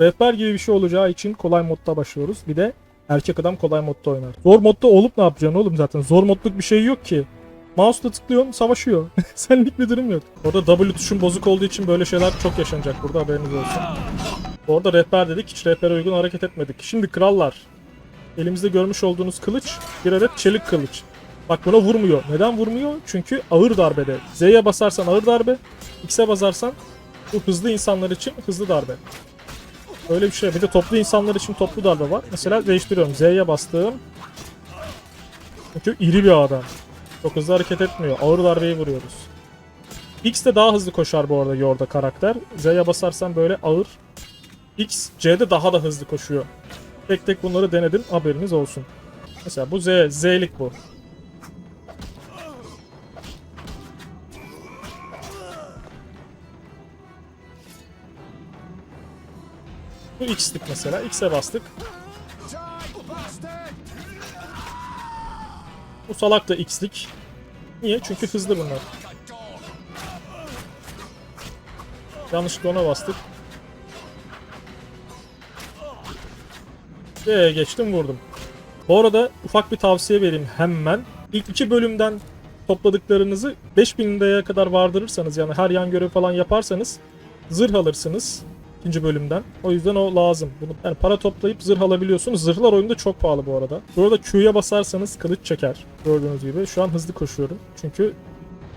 Rehber gibi bir şey olacağı için kolay modda başlıyoruz. Bir de erkek adam kolay modda oynar. Zor modda olup ne yapacaksın oğlum zaten? Zor modluk bir şey yok ki. Mouse'la tıklıyorsun savaşıyor. Senlik bir durum yok. Orada W tuşun bozuk olduğu için böyle şeyler çok yaşanacak burada haberiniz olsun. Orada rehber dedik hiç rehbere uygun hareket etmedik. Şimdi krallar. Elimizde görmüş olduğunuz kılıç bir adet çelik kılıç. Bak buna vurmuyor. Neden vurmuyor? Çünkü ağır darbede. Z'ye basarsan ağır darbe, X'e basarsan bu hızlı insanlar için hızlı darbe. Öyle bir şey. Bir de toplu insanlar için toplu darbe var. Mesela değiştiriyorum. Z'ye bastığım. Çünkü iri bir adam. Çok hızlı hareket etmiyor. Ağır darbeyi vuruyoruz. X de daha hızlı koşar bu arada Yor'da karakter. Z'ye basarsan böyle ağır. X, C'de daha da hızlı koşuyor. Tek tek bunları denedim. Haberiniz olsun. Mesela bu Z, Z'lik bu. Bu X'lik mesela. X'e bastık. Bu salak da X'lik. Niye? Çünkü hızlı bunlar. Yanlışlıkla ona bastık. Ve geçtim vurdum. Bu arada ufak bir tavsiye vereyim hemen. İlk iki bölümden topladıklarınızı 5000 liraya kadar vardırırsanız yani her yan görev falan yaparsanız zırh alırsınız ikinci bölümden. O yüzden o lazım. Bunu yani para toplayıp zırh alabiliyorsunuz. Zırhlar oyunda çok pahalı bu arada. Burada Q'ya basarsanız kılıç çeker. Gördüğünüz gibi. Şu an hızlı koşuyorum. Çünkü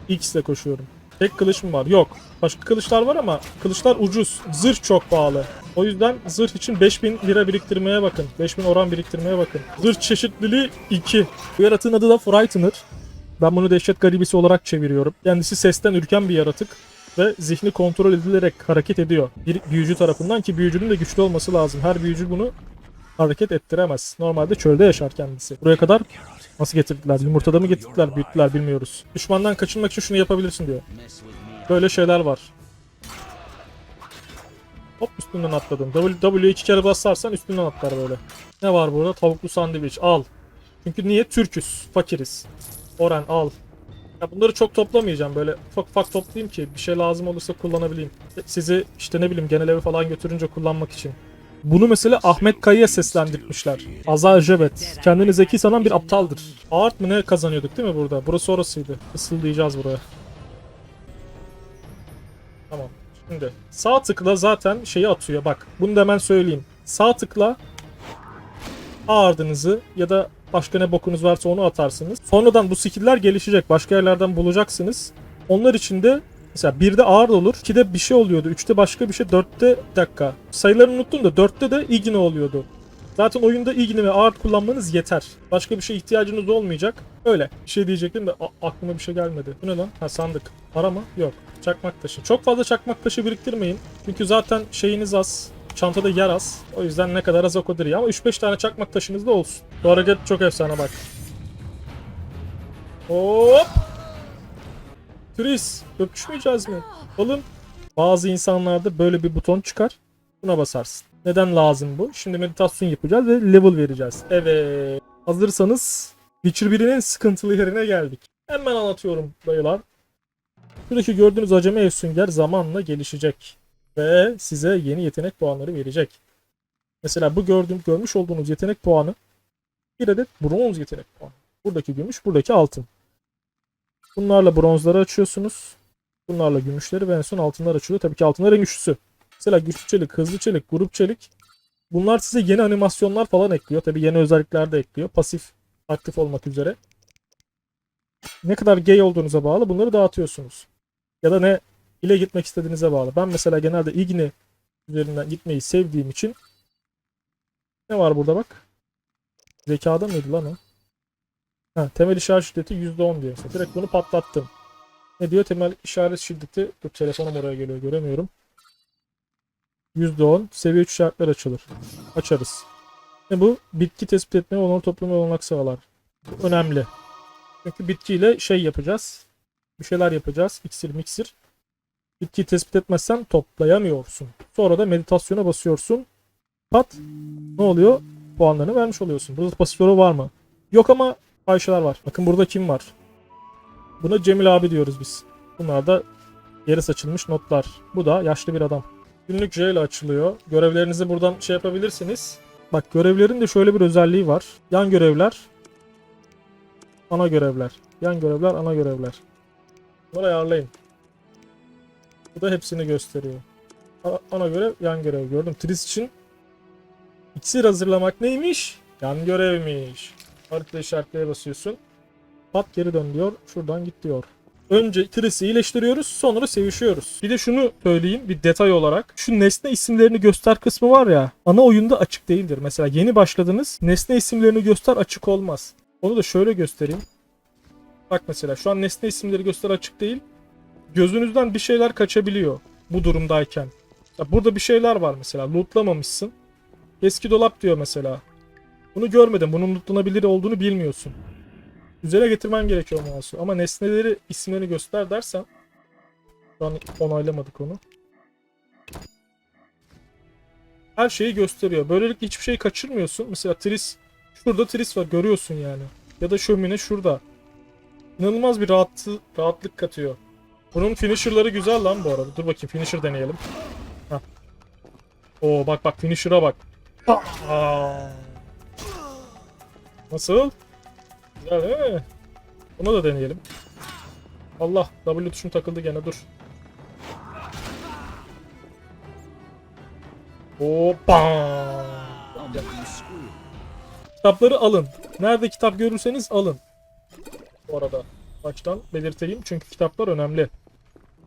X ile koşuyorum. Tek kılıç mı var? Yok. Başka kılıçlar var ama kılıçlar ucuz. Zırh çok pahalı. O yüzden zırh için 5000 lira biriktirmeye bakın. 5000 oran biriktirmeye bakın. Zırh çeşitliliği 2. Bu yaratığın adı da Frightener. Ben bunu dehşet garibisi olarak çeviriyorum. Kendisi sesten ürken bir yaratık ve zihni kontrol edilerek hareket ediyor. Bir büyücü tarafından ki büyücünün de güçlü olması lazım. Her büyücü bunu hareket ettiremez. Normalde çölde yaşar kendisi. Buraya kadar nasıl getirdiler? Yumurtada mı getirdiler, büyüttüler bilmiyoruz. Düşmandan kaçınmak için şunu yapabilirsin diyor. Böyle şeyler var. Hop üstünden atladım. W, W iki kere basarsan üstünden atlar böyle. Ne var burada? Tavuklu sandviç. Al. Çünkü niye? Türküz. Fakiriz. Oren al. Ya bunları çok toplamayacağım. Böyle ufak ufak toplayayım ki bir şey lazım olursa kullanabileyim. Sizi işte ne bileyim genel eve falan götürünce kullanmak için. Bunu mesela Ahmet Kaya'ya seslendirmişler. Azar Jebet. Kendini zeki sanan bir aptaldır. Art mı ne kazanıyorduk değil mi burada? Burası orasıydı. Isıldayacağız buraya. Tamam. Şimdi sağ tıkla zaten şeyi atıyor. Bak bunu da hemen söyleyeyim. Sağ tıkla ardınızı ya da başka ne bokunuz varsa onu atarsınız. Sonradan bu skill'ler gelişecek. Başka yerlerden bulacaksınız. Onlar için de mesela 1'de ağır olur, 2'de bir şey oluyordu, 3'te başka bir şey, 4'te bir dakika. Sayılarını unuttum da 4'te de igne oluyordu. Zaten oyunda igne ve ağır kullanmanız yeter. Başka bir şeye ihtiyacınız olmayacak. Öyle. Bir şey diyecektim de aklıma bir şey gelmedi. Bu ne lan? Ha sandık. Para mı? Yok. Çakmak taşı. Çok fazla çakmak taşı biriktirmeyin. Çünkü zaten şeyiniz az. Çantada yer az. O yüzden ne kadar az o kadar iyi. Ama 3-5 tane çakmak taşınız da olsun. Bu hareket çok efsane bak. Hop! Chris, öpüşmeyeceğiz mi? Oğlum, bazı insanlarda böyle bir buton çıkar. Buna basarsın. Neden lazım bu? Şimdi meditasyon yapacağız ve level vereceğiz. Evet. Hazırsanız Witcher 1'in en sıkıntılı yerine geldik. Hemen anlatıyorum dayılar. Şuradaki gördüğünüz acemi ev sünger zamanla gelişecek. Ve size yeni yetenek puanları verecek. Mesela bu gördüğüm, görmüş olduğunuz yetenek puanı bir adet bronz yetenek puanı. Buradaki gümüş, buradaki altın. Bunlarla bronzları açıyorsunuz. Bunlarla gümüşleri ve en son altınlar açılıyor. Tabii ki altınlar en güçlüsü. Mesela güçlü çelik, hızlı çelik, grup çelik. Bunlar size yeni animasyonlar falan ekliyor. Tabii yeni özellikler de ekliyor. Pasif, aktif olmak üzere. Ne kadar gay olduğunuza bağlı bunları dağıtıyorsunuz. Ya da ne ile gitmek istediğinize bağlı. Ben mesela genelde Igni üzerinden gitmeyi sevdiğim için ne var burada bak? Zekada mıydı lan o? Ha, temel işaret şiddeti %10 diyor. Mesela direkt bunu patlattım. Ne diyor? Temel işaret şiddeti dur telefonum oraya geliyor göremiyorum. %10 seviye 3 işaretler açılır. Açarız. Ne bu? Bitki tespit etmeye onları toplamaya olanak sağlar. Önemli. Çünkü bitkiyle şey yapacağız. Bir şeyler yapacağız. İksir miksir. Bitkiyi tespit etmezsen toplayamıyorsun. Sonra da meditasyona basıyorsun. Pat. Ne oluyor? Puanlarını vermiş oluyorsun. Burada pasif yoru var mı? Yok ama Ayşeler var. Bakın burada kim var? Buna Cemil abi diyoruz biz. Bunlar da yere saçılmış notlar. Bu da yaşlı bir adam. Günlük J ile açılıyor. Görevlerinizi buradan şey yapabilirsiniz. Bak görevlerin de şöyle bir özelliği var. Yan görevler. Ana görevler. Yan görevler, ana görevler. Bunları ayarlayın. Bu da hepsini gösteriyor. A- Ana görev, yan görev. Gördüm. Tris için iksir hazırlamak neymiş? Yan görevmiş. Harita işaretlere basıyorsun. Pat geri dön diyor. Şuradan git diyor. Önce Tris'i iyileştiriyoruz sonra sevişiyoruz. Bir de şunu söyleyeyim bir detay olarak. Şu nesne isimlerini göster kısmı var ya ana oyunda açık değildir. Mesela yeni başladınız nesne isimlerini göster açık olmaz. Onu da şöyle göstereyim. Bak mesela şu an nesne isimleri göster açık değil. Gözünüzden bir şeyler kaçabiliyor bu durumdayken. Ya burada bir şeyler var mesela lootlamamışsın. Eski dolap diyor mesela. Bunu görmedin. Bunun lootlanabilir olduğunu bilmiyorsun. Üzere getirmen gerekiyor mouse'u. Ama nesneleri isimlerini göster dersen şu an onaylamadık onu. Her şeyi gösteriyor. Böylelikle hiçbir şey kaçırmıyorsun. Mesela Tris şurada Tris var görüyorsun yani. Ya da şömine şurada. İnanılmaz bir rahatlı, rahatlık katıyor. Bunun finisher'ları güzel lan bu arada. Dur bakayım finisher deneyelim. Hah. Oo bak bak finisher'a bak. Aa. Nasıl? Güzel değil mi? Bunu da deneyelim. Allah W tuşum takıldı gene dur. Hoppa! Kitapları alın. Nerede kitap görürseniz alın. Bu arada baştan belirteyim çünkü kitaplar önemli.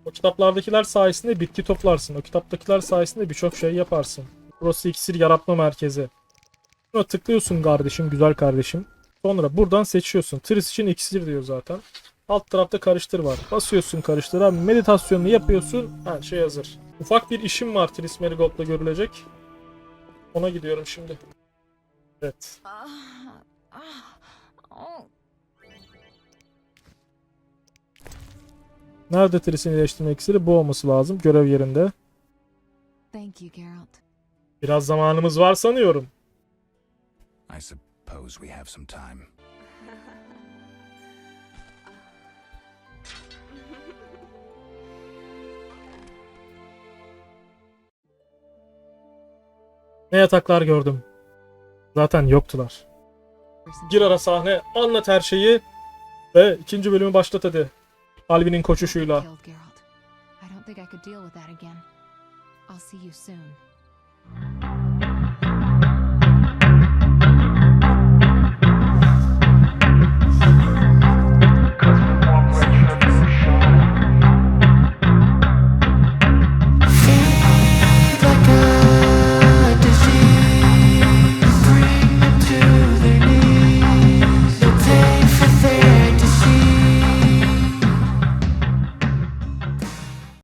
O kitaplardakiler sayesinde bitki toplarsın. O kitaptakiler sayesinde birçok şey yaparsın. Burası iksir yaratma merkezi. Buna tıklıyorsun kardeşim, güzel kardeşim. Sonra buradan seçiyorsun. Tris için iksir diyor zaten. Alt tarafta karıştır var. Basıyorsun karıştıra. Meditasyonunu yapıyorsun. Her şey hazır. Ufak bir işim var Tris Marigold'da görülecek. Ona gidiyorum şimdi. Evet. Nerede Tris'in iyileştirme iksiri? Bu olması lazım. Görev yerinde. Thank you, Geralt. Biraz zamanımız var sanıyorum. I suppose we have some time. Ne yataklar gördüm. Zaten yoktular. Gir ara sahne, anlat her şeyi ve ikinci bölümü başlat hadi. Alvin'in koşuşuyla. I'll see you soon.